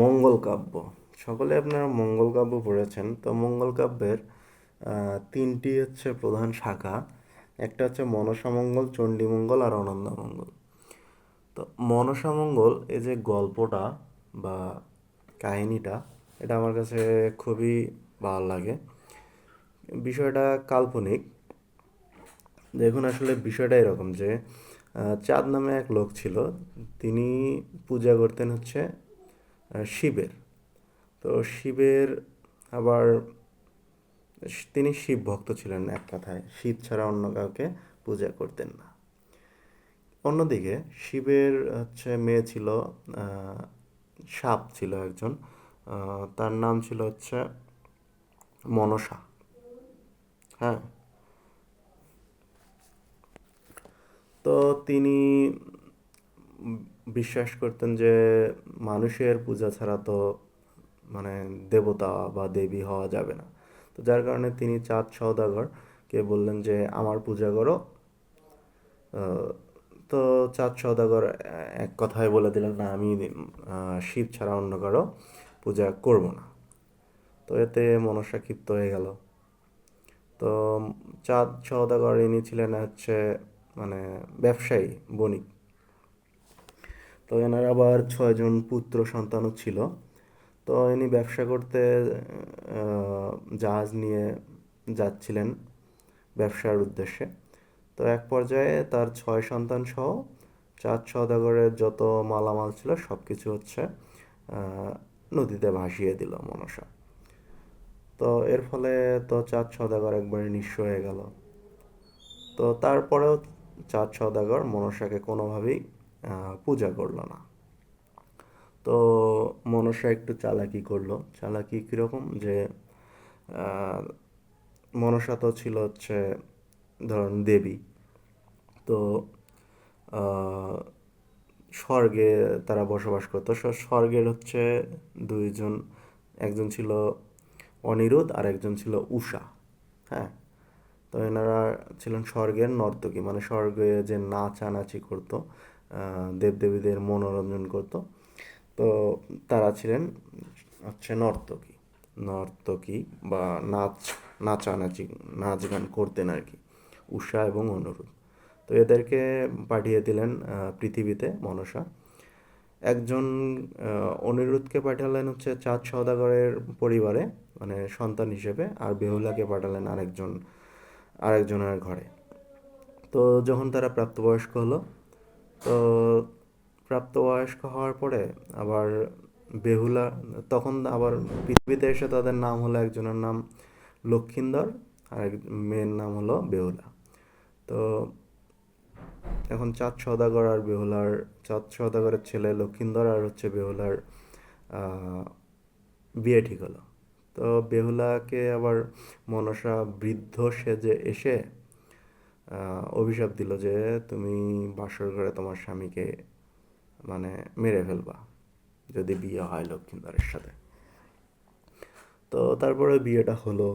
মঙ্গল কাব্য। সকলে আপনারা মঙ্গল কাব্য পড়েছেন। তো মঙ্গল কাব্যের তিনটি হচ্ছে প্রধান শাখা। একটা হচ্ছে মনসামঙ্গল চণ্ডীমঙ্গল আর অনন্দমঙ্গল তো মনসামঙ্গল এই যে গল্পটা বা কাহিনীটা, এটা আমার কাছে খুবই ভালো লাগে। বিষয়টা কাল্পনিক। দেখুন আসলে বিষয়টা এরকম যে চাঁদ নামে এক লোক ছিল। তিনি পূজা করতেন হচ্ছে শিবের। তো শিবের আবার তিনি শিব ভক্ত ছিলেন এক কথায়। শিব ছাড়া অন্য কাউকে পূজা করতেন না। অন্যদিকে শিবের হচ্ছে মেয়ে ছিল সাপ ছিল একজন তার নাম ছিল হচ্ছে মনসা। হ্যাঁ। তো তিনি বিশ্বাস করতেন যে মানুষের পূজা ছাড়া তো মানে দেবতা বা দেবী হওয়া যাবে না। তো যার কারণে তিনি চাঁদ সওদাগরকে বললেন যে, আমার পূজা করো। তো চাঁদ সওদাগর এক কথায় বলে দিলেন, না, আমি শিব ছাড়া অন্য কারও পূজা করব না। তো এতে মনসা ক্ষিপ্ত হয়ে গেল। তো চাঁদ সওদাগর ইনি ছিলেন হচ্ছে মানে ব্যবসায়ী, বণিক। তো এনার আবার ছয়জন পুত্র সন্তানও ছিল। তো ইনি ব্যবসা করতে জাহাজ নিয়ে যাচ্ছিলেন ব্যবসার উদ্দেশ্যে। তো এক পর্যায়ে তার ছয় সন্তান সহ চাঁদ সদাগরের যত মালামাল ছিল সব কিছু হচ্ছে নদীতে ভাসিয়ে দিল মনসা। তো এর ফলে তো চাঁদ সদাগর একবারে নিঃস্ব হয়ে গেল। তো তারপরেও চাঁদ সদাগর মনসাকে কোনোভাবেই পূজা করল না। তো মনসা একটু চালাকি করল। চালাকি কীরকম যে মনসা তো ছিল হচ্ছে, ধরুন দেবী। তো স্বর্গে তারা বসবাস করতো। স্বর্গের হচ্ছে দুইজন, একজন ছিল অনিরুদ্ধ আর একজন ছিল উষা হ্যাঁ? তো এনারা ছিলেন স্বর্গের নর্তকী। মানে স্বর্গে যে নাচানাচি করতো দেবদেবীদের মনোরঞ্জন করতো। তো তারা ছিলেন হচ্ছে নর্তকী। নর্তকী বা নাচ, নাচানাচি, নাচ গান করতেন আর কি, উষা এবং অনুরোধ তো এদেরকে পাঠিয়ে দিলেন পৃথিবীতে মনসা। একজন অনিরুদ্ধকে পাঠালেন হচ্ছে চাঁদ সওদাগরের পরিবারে মানে সন্তান হিসেবে, আর বেহুলাকে পাঠালেন আরেকজন, আরেকজনের ঘরে। তো যখন তারা প্রাপ্তবয়স্ক হলো তো প্রাপ্তবয়স্ক হওয়ার পরে আবার বেহুলা, তখন আবার পৃথিবীতে এসে তাদের নাম হলো একজনের নাম লক্ষিন্দর আর এক মেয়ের নাম হলো বেহুলা। তো এখন চাঁদ সদাগর আর বেহুলার, চাঁদ সদাগরের ছেলে লক্ষিন্দর আর হচ্ছে বেহুলার বিয়ে ঠিক হলো। তো বেহুলাকে আবার মনসা বৃদ্ধ সেজে এসে অভিশাপ দিল যে তুমি বাসর ঘরে তোমার স্বামীকে মানে মেরে ফেলবা, যদি বিয়ে হয় লক্ষ্মীন্দরের সাথে। তো তারপরে বিয়েটা হলো,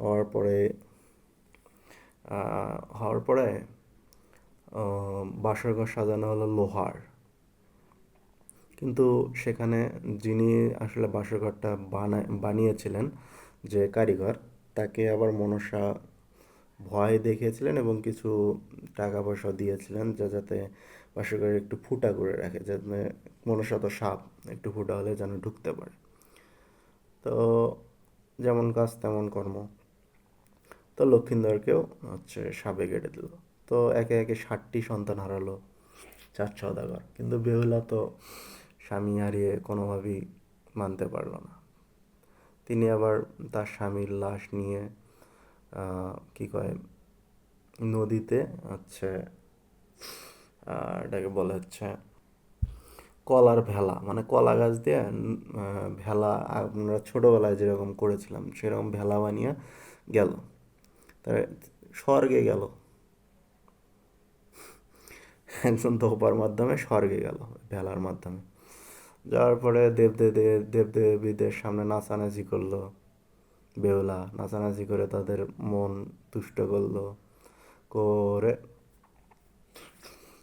হওয়ার পরে হওয়ার পরে বাসর ঘর সাজানো হলো লোহার। কিন্তু সেখানে যিনি আসলে বাসর ঘরটা বানায়, বানিয়েছিলেন যে কারিগর, তাকে আবার মনসা ভয় দেখিয়েছিলেন এবং কিছু টাকা পয়সা দিয়েছিলেন যা যাতে বাসর ঘরে একটু ফুটা করে রাখে যাতে মনসা তো সাপ একটু ফুটা হলে যেন ঢুকতে পারে। তো যেমন কাজ তেমন কর্ম। তো লক্ষিন্দরকেও হচ্ছে সাপে কেটে দিল। তো একে একে ষাটটি সন্তান হারালো, চার সদাগর কিন্তু বেহুলা তো স্বামী হারিয়ে কোনোভাবেই মানতে পারল না। তিনি আবার তার স্বামীর লাশ নিয়ে কী কয়, নদীতে হচ্ছে এটাকে বলে হচ্ছে কলার ভেলা। মানে কলা গাছ দিয়ে ভেলা, আমরা ছোটোবেলায় যেরকম করেছিলাম, সেরকম ভেলা বানিয়ে গেল। তার স্বর্গে গেল। একজন ধোপার মাধ্যমে স্বর্গে গেল, ভেলার মাধ্যমে। যাওয়ার পরে দেবদেব দেবদেবীদের সামনে নাচানাচি করল। বেহুলা নাচানাচি করে তাদের মন তুষ্ট করল। করে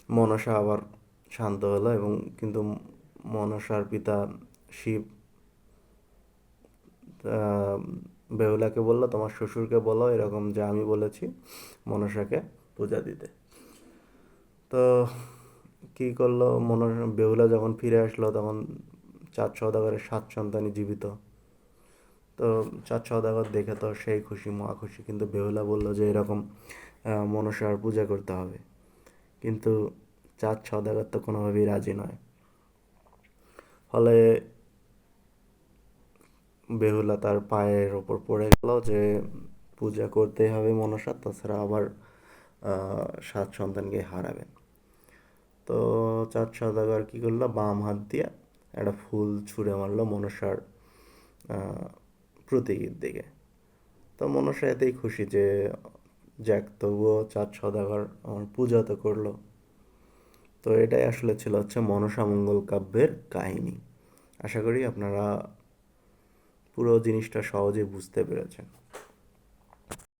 মনসা আবার শান্ত হলো এবং কিন্তু মনসার পিতা শিব বেহুলাকে বলল, তোমার শ্বশুরকে বলো এরকম যে আমি বলেছি মনসাকে পূজা দিতে। তো কি করল মনসা বেহুলা যখন ফিরে আসলো তখন চাঁদ সওদাগরের সাত সন্তানই জীবিত। তো চাঁদ সওদাগর দেখে তো সেই খুশি, মহা খুশি। কিন্তু বেহুলা বলল যে এরকম মনসার পূজা করতে হবে। কিন্তু চাঁদ সওদাগর তো কোনোভাবেই রাজি নয়। ফলে বেহুলা তার পায়ের ওপর পড়ে গেল যে পূজা করতেই হবে মনসার তাছাড়া আবার সাত সন্তানকে হারাবেন তো চাঁদ সওদাগর কী করল? বাম হাত দিয়ে একটা ফুল ছুঁড়ে মারলো মনসার প্রতীকীর দিকে। তো মনসা এতেই খুশি যে যাক, তবুও চাঁদ সদাগর আমার পূজা তো করল। তো এটাই আসলে ছিল হচ্ছে মনসা মঙ্গল কাব্যের কাহিনী। আশা করি আপনারা পুরো জিনিসটা সহজে বুঝতে পেরেছেন।